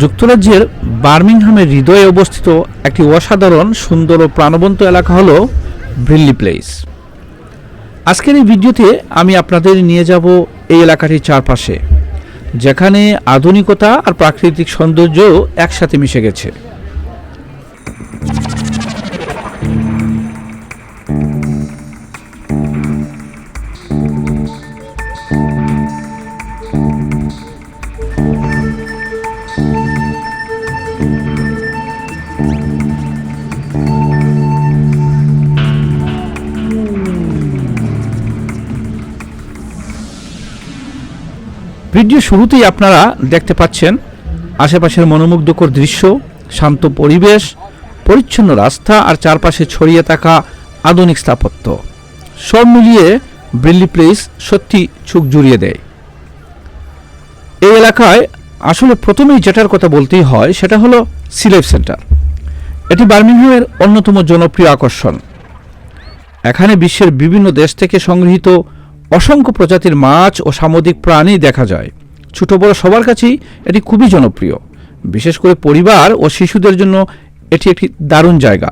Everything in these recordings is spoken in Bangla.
যুক্তরাজ্যের বার্মিংহামের হৃদয়ে অবস্থিত একটি অসাধারণ, সুন্দর ও প্রাণবন্ত এলাকা হল ব্রিল্লি প্লেস। আজকের এই ভিডিওতে আমি আপনাদের নিয়ে যাব এই এলাকাটির চারপাশে, যেখানে আধুনিকতা আর প্রাকৃতিক সৌন্দর্য একসাথে মিশে গেছে। ভিডিও শুরুতেই আপনারা দেখতে পাচ্ছেন আশেপাশের মনোমুগ্ধকর দৃশ্য, শান্ত পরিবেশ, পরিচ্ছন্ন রাস্তা আর চারপাশে ছড়িয়ে থাকা আধুনিক স্থাপত্য। সব মিলিয়ে ব্রিল্লি প্লেস সত্যি চোখ জুড়িয়ে দেয়। এই এলাকায় আসলে প্রথমেই যেটার কথা বলতেই হয় সেটা হলো সিলেভ সেন্টার এটি বার্মিংহামের অন্যতম জনপ্রিয় আকর্ষণ। এখানে বিশ্বের বিভিন্ন দেশ থেকে সংগৃহীত অসংখ্য প্রজাতির মাছ ও সামুদ্রিক প্রাণী দেখা যায়। ছোট বড় সবার কাছেই এটি খুবই জনপ্রিয়। বিশেষ করে পরিবার ও শিশুদের জন্য এটি একটি দারুণ জায়গা।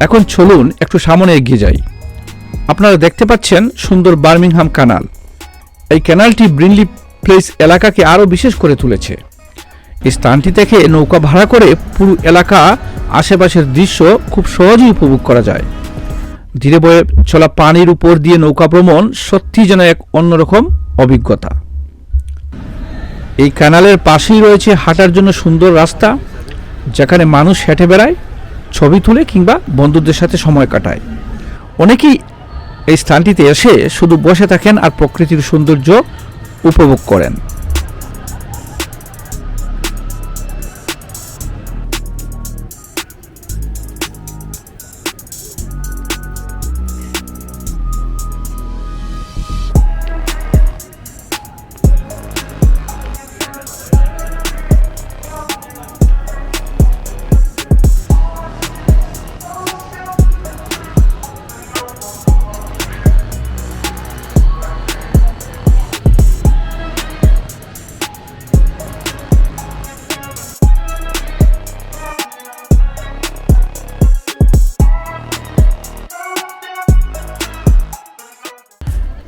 এখন চলুন একটু সামনে এগিয়ে যাই। আপনারা দেখতে পাচ্ছেন সুন্দর বার্মিংহাম কানাল। এই ক্যানালটি ব্রিনলি প্লেস এলাকাকে আরও বিশেষ করে তুলেছে। এই স্থানটি থেকে নৌকা ভাড়া করে পুরো এলাকা আশেপাশের দৃশ্য খুব সহজেই উপভোগ করা যায়। ধীরে বয়ে চলা পানির উপর দিয়ে নৌকা ভ্রমণ সত্যি যেন এক অন্যরকম অভিজ্ঞতা। এই ক্যানালের পাশেই রয়েছে হাঁটার জন্য সুন্দর রাস্তা, যেখানে মানুষ হেঁটে বেড়ায়, ছবি তুলে কিংবা বন্ধুদের সাথে সময় কাটায়। অনেকেই এই স্থানটিতে এসে শুধু বসে থাকেন আর প্রকৃতির সৌন্দর্য উপভোগ করেন।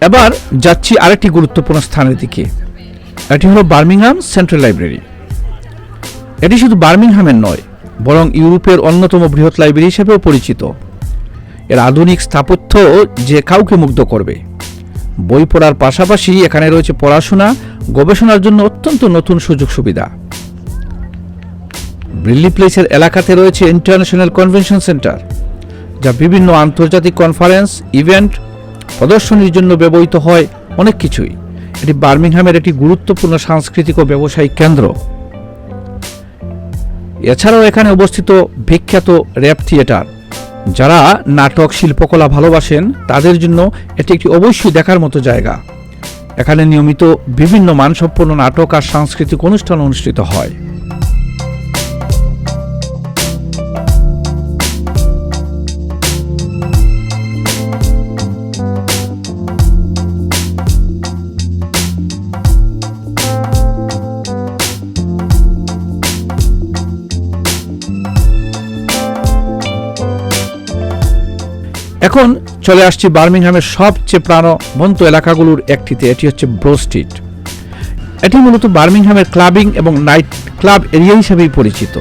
এবার যাচ্ছি আরেকটি গুরুত্বপূর্ণ স্থানের দিকে। এটি হলো বার্মিংহাম সেন্ট্রাল লাইব্রেরি। এটি শুধু বার্মিংহামের নয়, বরং ইউরোপের অন্যতম বৃহৎ লাইব্রেরি হিসেবেও পরিচিত। এর আধুনিক স্থাপত্য যে কাউকে মুগ্ধ করবে। বই পড়ার পাশাপাশি এখানে রয়েছে পড়াশোনা, গবেষণার জন্য অত্যন্ত নতুন সুযোগ সুবিধা। ব্রিল্লি প্লেসের এলাকাতে রয়েছে ইন্টারন্যাশনাল কনভেনশন সেন্টার, যা বিভিন্ন আন্তর্জাতিক কনফারেন্স, ইভেন্ট প্রদর্শনীর জন্য ব্যবহৃত হয় অনেক কিছুই। এটি বার্মিংহামের একটি গুরুত্বপূর্ণ সাংস্কৃতিক ও ব্যবসায়িক কেন্দ্র। এছাড়াও এখানে অবস্থিত বিখ্যাত র্যাপ থিয়েটার। যারা নাটক, শিল্পকলা ভালোবাসেন, তাদের জন্য এটি একটি অবশ্যই দেখার মতো জায়গা। এখানে নিয়মিত বিভিন্ন মানসম্পন্ন নাটক আর সাংস্কৃতিক অনুষ্ঠান অনুষ্ঠিত হয়। এখন চলে আসছি বার্মিংহামের সবচেয়ে প্রাণবন্ত এলাকাগুলোর একটিতে, এটি হচ্ছে ব্রো স্ট্রিট। এটি মূলত বার্মিংহামের ক্লাবিং এবং নাইট ক্লাব এরিয়া হিসেবেই পরিচিত।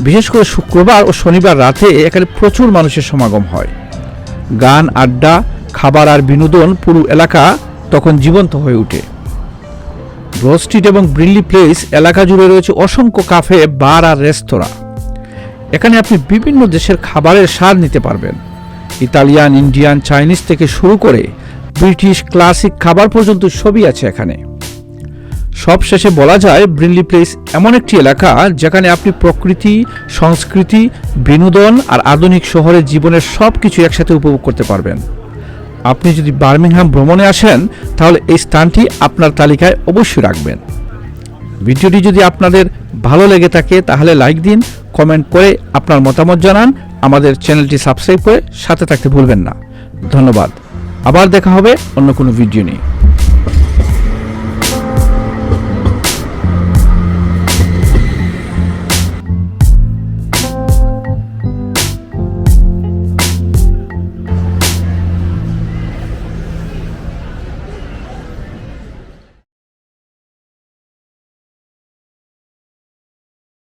বিশেষ করে শুক্রবার ও শনিবার রাতে এখানে প্রচুর মানুষের সমাগম হয়। গান, আড্ডা, খাবার আর বিনোদন পুরো এলাকা তখন জীবন্ত হয়ে ওঠে। ব্রো স্ট্রিট এবং ব্রিনলি প্লেস এলাকা জুড়ে রয়েছে অসংখ্য কাফে, বার আর রেস্তোরাঁ। এখানে আপনি বিভিন্ন দেশের খাবারের স্বাদ নিতে পারবেন। ইতালিয়ান, ইন্ডিয়ান, চাইনিজ থেকে শুরু করে ব্রিটিশ ক্লাসিক খাবার পর্যন্ত সবই আছে এখানে। সবশেষে বলা যায়, ব্রিনলি প্লেস এমন একটি এলাকা যেখানে আপনি প্রকৃতি, সংস্কৃতি, বিনোদন আর আধুনিক শহরের জীবনের সব কিছু একসাথে উপভোগ করতে পারবেন। আপনি যদি বার্মিংহাম ভ্রমণে আসেন, তাহলে এই স্থানটি আপনার তালিকায় অবশ্যই রাখবেন। ভিডিওটি যদি আপনাদের ভালো লেগে থাকে, তাহলে লাইক দিন, কমেন্ট করে আপনার মতামত জানান আমাদের চ্যানেলটি সাবস্ক্রাইব করে সাথে থাকতে ভুলবেন না। ধন্যবাদ। আবার দেখা হবে অন্য কোনো ভিডিও নিয়ে।